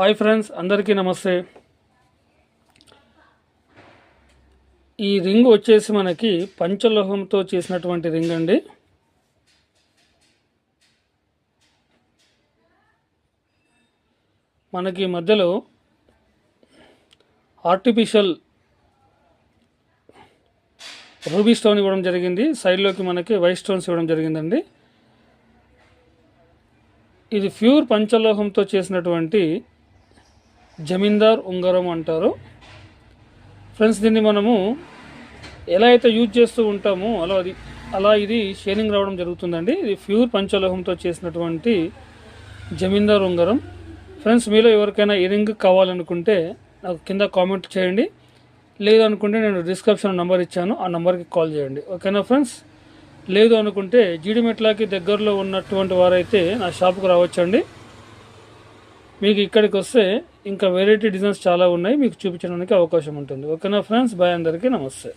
Hi friends అందరికీ నమస్తే. ఈ రింగ్ వచ్చేసి మనకి పంచలోహంతో చేసినటువంటి రింగ్ అండి. మనకి మధ్యలో ఆర్టిఫిషియల్ రూబీ స్టోన్ ఇవ్వడం జరిగింది. సైడ్లోకి మనకి వైట్ స్టోన్స్ ఇవ్వడం జరిగిందండి. ఇది ప్యూర్ పంచలోహంతో చేసినటువంటి జమీందార్ ఉంగరం అంటారు. ఫ్రెండ్స్ దీన్ని మనము ఎలా అయితే యూజ్ చేస్తూ ఉంటామో అలా అది అలా ఇది షేనింగ్ రావడం జరుగుతుందండి. ఇది ప్యూర్ పంచలోహంతో చేసినటువంటి జమీందార్ ఉంగరం. ఫ్రెండ్స్ మీలో ఎవరికైనా ఈ రింగ్ కావాలనుకుంటే నాకు కింద కామెంట్ చేయండి. లేదు అనుకుంటే నేను డిస్క్రిప్షన్ నెంబర్ ఇచ్చాను ఆ నెంబర్కి కాల్ చేయండి. ఓకేనా ఫ్రెండ్స్? లేదు అనుకుంటే జీడిమెట్లకి దగ్గరలో ఉన్నటువంటి వారైతే నా షాప్కి రావచ్చండి. మీకు ఇక్కడికి వస్తే ఇంకా వెరైటీ డిజైన్స్ చాలా ఉన్నాయి. మీకు చూపించడానికి అవకాశం ఉంటుంది. ఓకేనా ఫ్రెండ్స్ బాయ్ అందరికీ. నమస్తే.